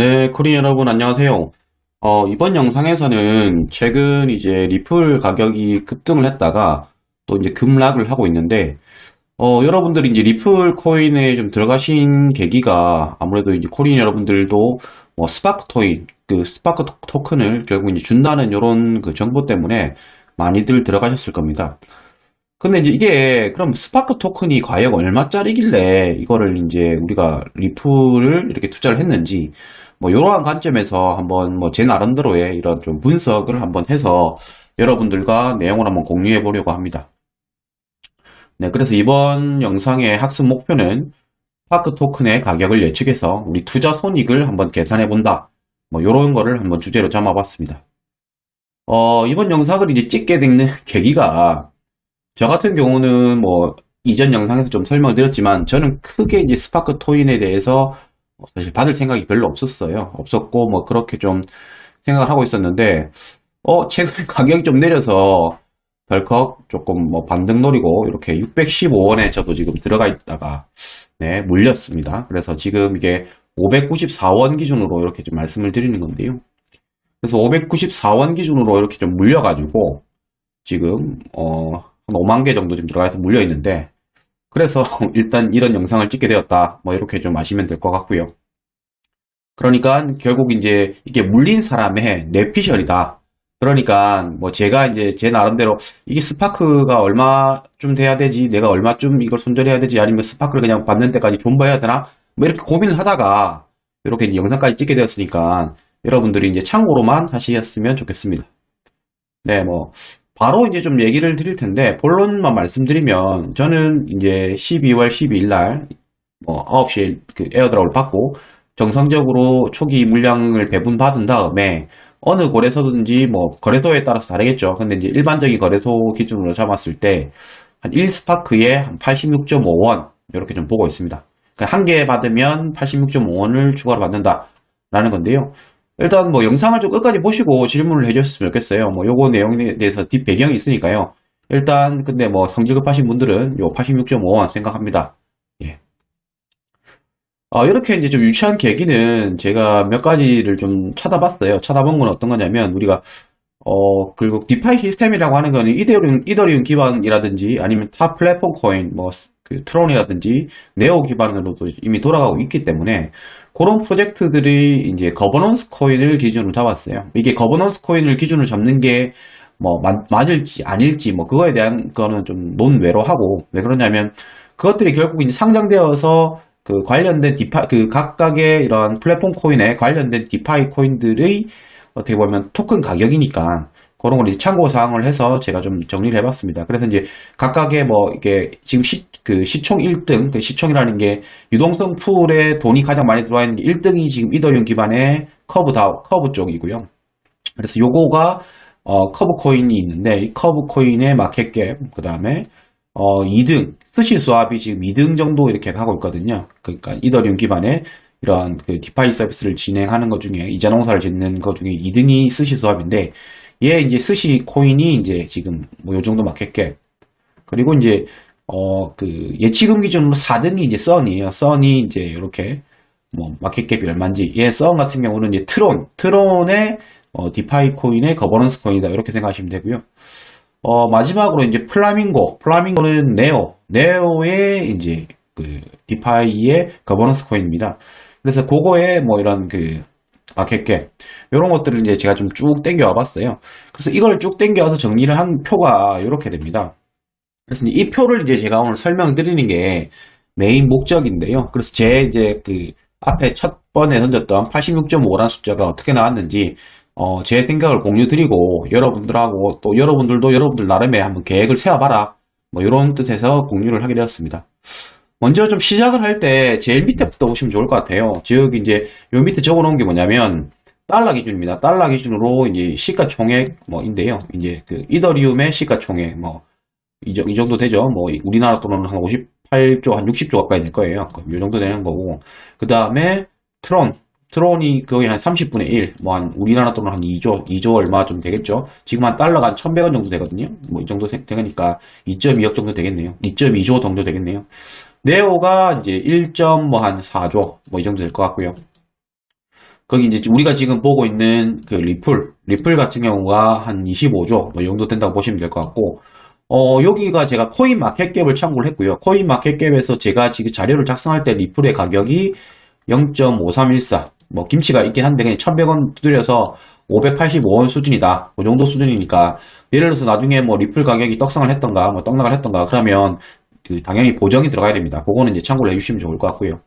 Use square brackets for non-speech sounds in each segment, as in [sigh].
네, 코린 여러분 안녕하세요. 어, 이번 영상에서는 최근 이제 리플 가격이 급등을 했다가 또 이제 급락을 하고 있는데 어, 여러분들이 이제 리플 코인에 좀 들어가신 계기가 아무래도 이제 코린 여러분들도 뭐 스파크 토인, 그 스파크 토- 토큰을 결국 이제 준다는 이런 그 정보 때문에 많이들 들어가셨을 겁니다. 근데 이제 이게 그럼 스파크 토큰이 과연 얼마짜리길래 이거를 이제 우리가 리플을 이렇게 투자를 했는지 뭐 이러한 관점에서 한번 뭐 제 나름대로의 이런 좀 분석을 한번 해서 여러분들과 내용을 한번 공유해 보려고 합니다. 네, 그래서 이번 영상의 학습 목표는 스파크 토큰의 가격을 예측해서 우리 투자 손익을 한번 계산해 본다. 뭐 이런 거를 한번 주제로 잡아봤습니다. 어, 이번 영상을 이제 찍게 된 [laughs] 계기가 저 같은 경우는 뭐 이전 영상에서 좀 설명을 드렸지만 저는 크게 이제 스파크 토인에 대해서 사실 받을 생각이 별로 없었어요. 없었고 뭐 그렇게 좀 생각을 하고 있었는데 어 최근에 [laughs] 가격이 좀 내려서 덜컥 조금 뭐 반등 노리고 이렇게 615원에 저도 지금 들어가 있다가 네 물렸습니다. 그래서 지금 이게 594원 기준으로 이렇게 좀 말씀을 드리는 건데요. 그래서 594원 기준으로 이렇게 좀 물려가지고 지금 어, 한 5만 개 정도 지금 들어가서 물려 있는데 그래서 [laughs] 일단 이런 영상을 찍게 되었다. 뭐 이렇게 좀 아시면 될 것 같고요. 그러니까 결국 이제 이게 물린 사람의 뇌피셜이다. 그러니까 뭐 제가 이제 제 나름대로 이게 스파크가 얼마쯤 돼야 되지, 내가 얼마쯤 이걸 손절해야 되지, 아니면 스파크를 그냥 받는 데까지 존버해야 되나? 뭐 이렇게 고민을 하다가 이렇게 이제 영상까지 찍게 되었으니까 여러분들이 이제 참고로만 하셨으면 좋겠습니다. 네, 뭐 바로 이제 좀 얘기를 드릴 텐데 본론만 말씀드리면 저는 이제 12월 12일 날뭐 9시에 그 에어드랍을 받고 정상적으로 초기 물량을 배분 받은 다음에 어느 거래소든지 뭐 거래소에 따라서 다르겠죠. 근데 이제 일반적인 거래소 기준으로 잡았을 때 한 1스파크에 한 86.5원 이렇게 좀 보고 있습니다. 그러니까 한 개 받으면 86.5원을 추가로 받는다라는 건데요. 일단 뭐 영상을 좀 끝까지 보시고 질문을 해주셨으면 좋겠어요. 뭐 요거 내용에 대해서 뒷 배경이 있으니까요. 일단 근데 뭐 성질 급하신 분들은 요 86.5원 생각합니다. 예. 어, 이렇게 이제 좀 유치한 계기는 제가 몇 가지를 좀 찾아봤어요. 찾아본 건 어떤 거냐면 우리가 어, 그리고 디파이 시스템이라고 하는 거는 이더리움, 이더리움 기반이라든지 아니면 타 플랫폼 코인, 뭐, 그 트론이라든지 네오 기반으로도 이미 돌아가고 있기 때문에 그런 프로젝트들이 이제 거버넌스 코인을 기준으로 잡았어요. 이게 거버넌스 코인을 기준으로 잡는 게 뭐 맞을지 아닐지 뭐 그거에 대한 거는 좀 논외로 하고 왜 그러냐면 그것들이 결국 이제 상장되어서 그 관련된 디파 그 각각의 이런 플랫폼 코인에 관련된 디파이 코인들의 어떻게 보면 토큰 가격이니까 그런 걸 이제 참고 사항을 해서 제가 좀 정리를 해봤습니다. 그래서 이제 각각의 뭐 이게 지금 시, 그 시총 1등, 그 시총이라는 게 유동성 풀에 돈이 가장 많이 들어와 있는 게 1등이 지금 이더리움 기반의 커브 다 커브 쪽이고요. 그래서 요거가 어, 커브 코인이 있는데 이 커브 코인의 마켓캡 그 다음에 어, 2등 스시 수압이 지금 2등 정도 이렇게 하고 있거든요. 그러니까 이더리움 기반의 이런 그 디파이 서비스를 진행하는 것 중에 이자 농사를 짓는 것 중에 2등이 스시 수압인데 얘 이제 스시 코인이 이제 지금 뭐 요 정도 마켓캡 그리고 이제 어 그 예치금 기준으로 4등이 이제 썬이에요. 썬이 이제 이렇게 뭐 마켓캡이 얼마인지 얘 썬 같은 경우는 이제 트론 트론의 어, 디파이 코인의 거버넌스 코인이다 이렇게 생각하시면 되고요. 어, 마지막으로 이제 플라밍고 플라밍고는 네오 네오의 이제 그 디파이의 거버넌스 코인입니다. 그래서 그거에 뭐 이런 그 마켓캡 이런 것들을 이제 제가 좀 쭉 땡겨 와 봤어요. 그래서 이걸 쭉 땡겨와서 정리를 한 표가 이렇게 됩니다. 그래서 이 표를 이제 제가 오늘 설명드리는 게 메인 목적인데요. 그래서 제 이제 그 앞에 첫 번에 던졌던 86.5라는 숫자가 어떻게 나왔는지 어, 제 생각을 공유 드리고 여러분들하고 또 여러분들도 여러분들 나름의 한번 계획을 세워봐라. 뭐 이런 뜻에서 공유를 하게 되었습니다. 먼저 좀 시작을 할 때 제일 밑에부터 보시면 좋을 것 같아요. 즉 이제 요 밑에 적어 놓은 게 뭐냐면 달러 기준입니다. 달러 기준으로 이제 시가총액 뭐인데요. 이제 그 이더리움의 시가총액 뭐 이 정도 되죠. 뭐 우리나라 돈은 한 58조 한 60조 가까이 될 거예요. 이 정도 되는 거고 그 다음에 트론 트론이 거의 한 30분의 1, 뭐 한 우리나라 돈은 한 2조, 2조 얼마 좀 되겠죠. 지금 한 달러가 한 1,100원 정도 되거든요. 뭐 이 정도 되니까 2.2억 정도 되겠네요. 2.2조 정도 되겠네요. 네오가 이제 1. 뭐한 4조 뭐 이 정도 될 것 같고요. 거기 이제 우리가 지금 보고 있는 그 리플, 리플 같은 경우가 한 25조 뭐 이 정도 된다고 보시면 될 것 같고, 어, 여기가 제가 코인 마켓캡을 참고를 했고요. 코인 마켓캡에서 제가 지금 자료를 작성할 때 리플의 가격이 0.5314. 뭐 김치가 있긴 한데 그냥 1100원 두드려서 585원 수준이다. 그 정도 수준이니까 예를 들어서 나중에 뭐 리플 가격이 떡상을 했던가 뭐 떡락을 했던가 그러면 그 당연히 보정이 들어가야 됩니다. 그거는 이제 참고를 해주시면 좋을 것 같고요.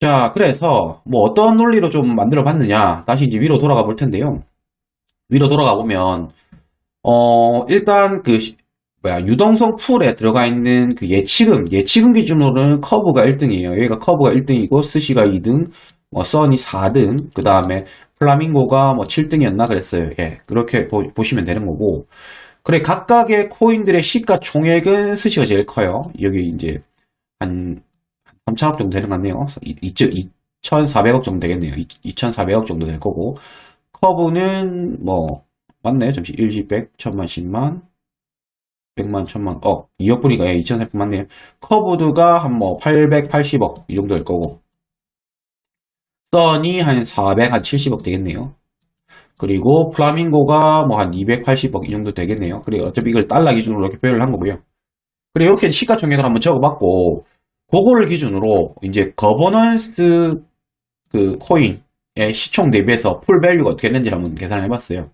자, 그래서 뭐 어떤 논리로 좀 만들어 봤느냐. 다시 이제 위로 돌아가 볼 텐데요. 위로 돌아가 보면 어, 일단 그 시- 뭐야 유동성 풀에 들어가 있는 그 예치금 예치금 기준으로는 커브가 1등이에요. 여기가 커브가 1등이고 스시가 2등, 뭐 써니 4등, 그 다음에 플라밍고가 뭐 7등이었나 그랬어요. 예, 그렇게 보, 시면 되는 거고. 그래 각각의 코인들의 시가 총액은 스시가 제일 커요. 여기 이제 한 3천억 정도 되는 것 같네요. 2,400억 정도 되겠네요. 2,400억 정도 될 거고. 커브는 뭐 맞네. 잠시 1시 100, 1000만, 10만, 100만, 1000만, 어, 2억 분이가 예, 2,400만 맞네요. 커브드가 한 뭐 880억 이 정도 될 거고. 써니 한 400, 한 70억 되겠네요. 그리고 플라밍고가 뭐 한 280억 이 정도 되겠네요. 그리고 어차피 이걸 달러 기준으로 이렇게 표현을 한 거고요. 그리고 이렇게 시가총액을 한번 적어봤고, 그거를 기준으로 이제 거버넌스 그 코인의 시총 대비해서 풀 밸류가 어떻게 됐는지 한번 계산을 해봤어요.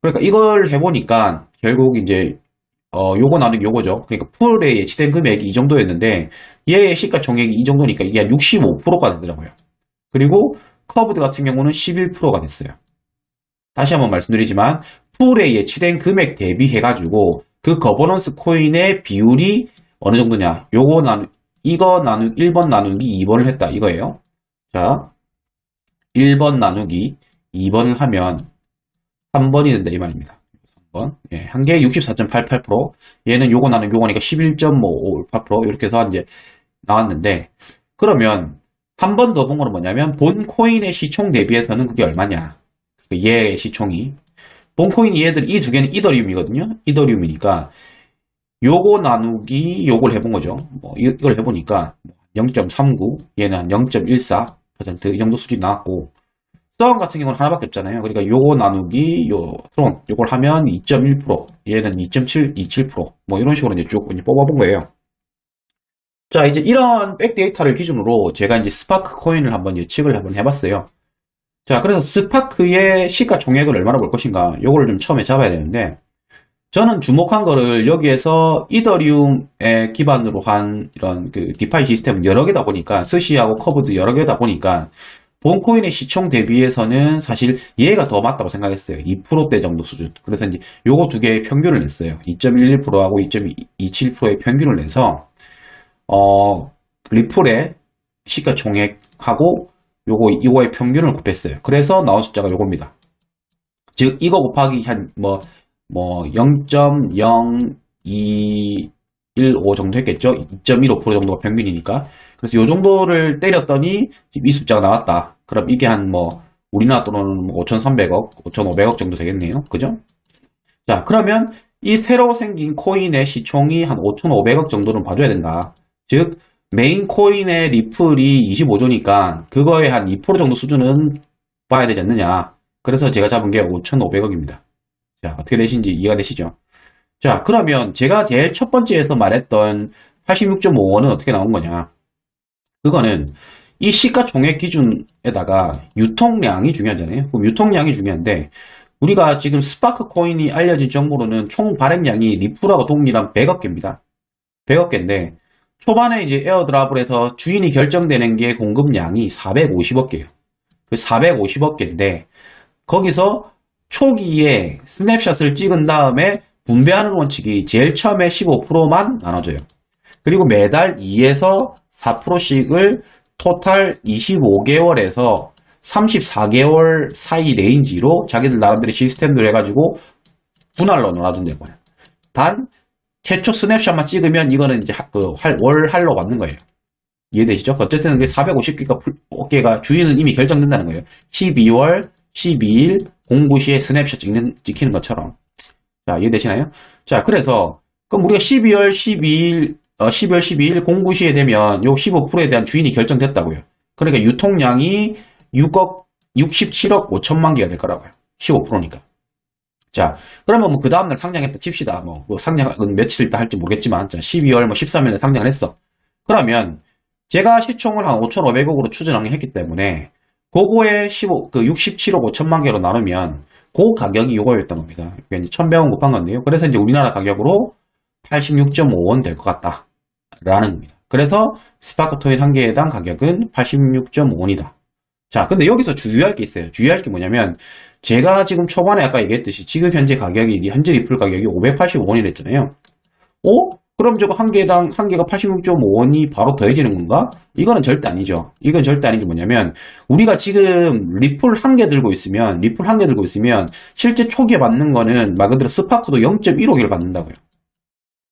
그러니까 이걸 해보니까 결국 이제 어 요거 나누기 요거죠. 그러니까 풀에 예치된 금액이 이 정도였는데 얘의 시가총액이 이 정도니까 이게 한 65%가 되더라고요. 그리고 커브드 같은 경우는 11%가 됐어요. 다시 한번 말씀드리지만 풀에 예치된 금액 대비해가지고 그 거버넌스 코인의 비율이 어느 정도냐? 요거 나누 이거 나누 1번 나누기 2번을 했다 이거예요. 자, 1번 나누기 2번을 하면 3번이 된다 이 말입니다. 3번. 예, 한 개에 64.88%. 얘는 요거 나누기 요거니까 11.58% 이렇게 해서 이제 나왔는데 그러면 한 번 더 본 거는 뭐냐면 본 코인의 시총 대비해서는 그게 얼마냐? 그 얘의 시총이 본 코인이 얘들 이 두 개는 이더리움이거든요. 이더리움이니까 요거 나누기 요걸 해본 거죠. 뭐 이- 이걸 해보니까 0.39 얘는 한 0.14%이 정도 수준이 나왔고 썬 같은 경우는 하나밖에 없잖아요. 그러니까 요거 나누기 요 트론 요걸 하면 2.1% 얘는 2.727%뭐 이런 식으로 이제 쭉 이제 뽑아본 거예요. 자 이제 이런 백데이터를 기준으로 제가 이제 스파크 코인을 한번 예측을 한번 해봤어요. 자 그래서 스파크의 시가총액을 얼마나 볼 것인가 요거를 좀 처음에 잡아야 되는데 저는 주목한 거를 여기에서 이더리움에 기반으로 한 이런 그 디파이 시스템은 여러 개다 보니까 스시하고 커브도 여러 개다 보니까 본 코인의 시총 대비해서는 사실 얘가 더 맞다고 생각했어요. 2%대 정도 수준. 그래서 이제 요거 두 개의 평균을 냈어요. 2.11%하고 2.27%의 평균을 내서 어 리플의 시가총액하고 요거 이거의 평균을 곱했어요. 그래서 나온 숫자가 요겁니다. 즉 이거 곱하기 한 뭐 뭐 0.0215 정도 했겠죠? 2.15% 정도가 평균이니까. 그래서 요 정도를 때렸더니 이 숫자가 나왔다. 그럼 이게 한 뭐 우리나라 돈으로는 뭐 5,300억, 5,500억 정도 되겠네요. 그죠? 자, 그러면 이 새로 생긴 코인의 시총이 한 5,500억 정도는 봐줘야 된다. 즉 메인 코인의 리플이 25조니까 그거의 한2% 정도 수준은 봐야 되지 않느냐. 그래서 제가 잡은 게 5,500억입니다. 자, 어떻게 되신지 이해가 되시죠? 자, 그러면 제가 제일 첫 번째에서 말했던 86.5원은 어떻게 나온 거냐? 그거는 이 시가총액 기준에다가 유통량이 중요하잖아요. 그럼 유통량이 중요한데 우리가 지금 스파크 코인이 알려진 정보로는 총 발행량이 리플하고 동일한 100억 개입니다. 100억 개인데 초반에 이제 에어드랍을 해서 주인이 결정되는 게 공급량이 450억 개예요. 그 450억 개인데 거기서 초기에 스냅샷을 찍은 다음에 분배하는 원칙이 제일 처음에 15%만 나눠줘요. 그리고 매달 2에서 4%씩을 토탈 25개월에서 34개월 사이 레인지로 자기들 나름대로 시스템들 해가지고 분할로 놀아준다는 거예요. 단 최초 스냅샷만 찍으면 이거는 이제 하- 그 할- 월 할로 받는 거예요. 이해되시죠? 어쨌든 450개가 개가 주인은 이미 결정된다는 거예요. 12월 12일 공부 시에 스냅샷 찍는, 찍히는 것처럼. 자, 이해되시나요? 자, 그래서, 그럼 우리가 12월 12일, 어, 12월 12일 공구 시에 되면 요 15%에 대한 주인이 결정됐다고요. 그러니까 유통량이 6억 67억 5천만 개가 될 거라고요. 15%니까. 자, 그러면 뭐 그 다음날 상장했다 칩시다. 뭐, 뭐 상장은 며칠 있다 할지 모르겠지만, 자, 12월 뭐 13일에 상장을 했어. 그러면 제가 시총을 한 5,500억으로 추진하긴 했기 때문에 그거에 15, 그 67억 5천만 개로 나누면 그 가격이 요거였던 겁니다. 그러니까 이제 1,100원 곱한 건데요. 그래서 이제 우리나라 가격으로 86.5원 될 것 같다. 라는 겁니다. 그래서 스파크 토인 한 개에 대한 가격은 86.5원이다. 자, 근데 여기서 주의할 게 있어요. 주의할 게 뭐냐면 제가 지금 초반에 아까 얘기했듯이 지금 현재 가격이 현재 리플 가격이 585원이 랬잖아요. 어? 그럼 저거 한 개당 한 개가 86.5원이 바로 더해지는 건가? 이거는 절대 아니죠. 이건 절대 아닌 게 뭐냐면 우리가 지금 리플 한 개 들고 있으면 리플 한 개 들고 있으면 실제 초기에 받는 거는 말 그대로 스파크도 0.15개를 받는다고요.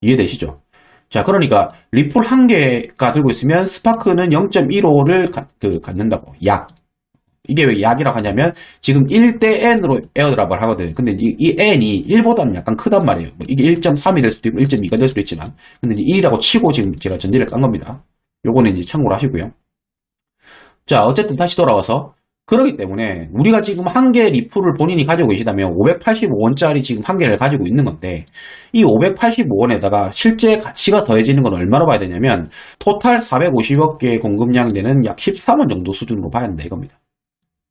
이해되시죠? 자, 그러니까 리플 한 개가 들고 있으면 스파크는 0.15를 그, 갖는다고. 약. 이게 왜 약이라고 하냐면 지금 1대 n으로 에어드랍을 하거든요. 근데 이, 이 n이 1보다는 약간 크단 말이에요. 뭐 이게 1.3이 될 수도 있고 1.2가 될 수도 있지만 근데 이제 1이라고 치고 지금 제가 전제를 깐 겁니다. 요거는 이제 참고로 하시고요. 자, 어쨌든 다시 돌아와서 그러기 때문에 우리가 지금 한 개 리플을 본인이 가지고 계시다면 585원짜리 지금 한 개를 가지고 있는 건데 이 585원에다가 실제 가치가 더해지는 건 얼마로 봐야 되냐면 토탈 450억 개 공급량 되는 약 13원 정도 수준으로 봐야 된다 이겁니다.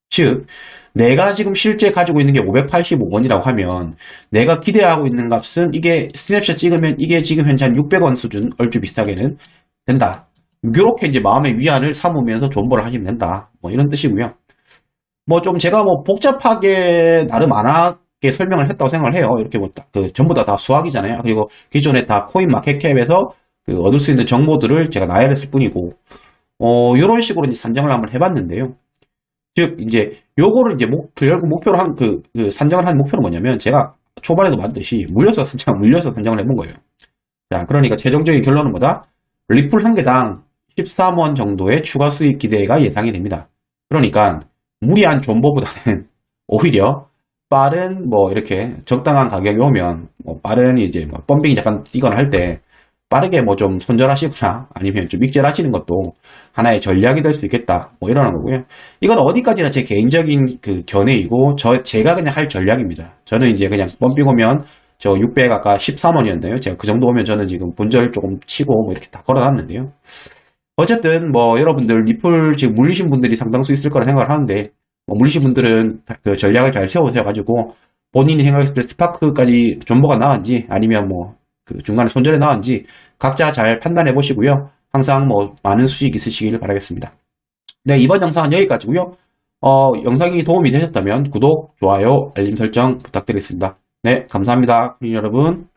즉 내가 지금 실제 가지고 있는 게 585원이라고 하면 내가 기대하고 있는 값은 이게 스냅샷 찍으면 이게 지금 현재 한 600원 수준 얼추 비슷하게는 된다. 이렇게 이제 마음의 위안을 삼으면서 존버를 하시면 된다. 뭐 이런 뜻이고요. 뭐 좀 제가 뭐 복잡하게 나름 안 하게 설명을 했다고 생각을 해요. 이렇게 뭐 그 전부 다 다 수학이잖아요. 그리고 기존에 다 코인 마켓캡에서 그 얻을 수 있는 정보들을 제가 나열했을 뿐이고 어 이런 식으로 이제 산정을 한번 해봤는데요. 즉 이제 요거를 이제 목 결국 목표로 한그 산정을 한 목표는 뭐냐면 제가 초반에도 말했듯이 물려서 산정 [laughs] 물려서 산정을 해본 거예요. 자 그러니까 최종적인 결론은 뭐다? 리플 한 개당 13원 정도의 추가 수익 기대가 예상이 됩니다. 그러니까 무리한 존버보다는 [laughs] 오히려 빠른 뭐 이렇게 적당한 가격이 오면 뭐 빠른 이제 뭐 펌핑이 잠깐 뛰거나 할 때 빠르게 뭐 좀 손절하시거나 아니면 좀 익절하시는 것도 하나의 전략이 될 수 있겠다 뭐 이러는 거고요. 이건 어디까지나 제 개인적인 그 견해이고 저 제가 그냥 할 전략입니다. 저는 이제 그냥 펌핑 오면 저 600 아까 13원이었나요? 제가 그 정도 오면 저는 지금 본절 조금 치고 뭐 이렇게 다 걸어놨는데요. 어쨌든 뭐 여러분들 리플 지금 물리신 분들이 상당수 있을 거라 생각을 하는데 뭐 물리신 분들은 그 전략을 잘 세워서 가지고 본인이 생각했을 때 스파크까지 존버가 나은지 아니면 뭐 그 중간에 손절에 나은지 각자 잘 판단해 보시고요. 항상 뭐 많은 수익 있으시길 바라겠습니다. 네 이번 영상은 여기까지고요. 어, 영상이 도움이 되셨다면 구독, 좋아요, 알림 설정 부탁드리겠습니다. 네 감사합니다. 여러분.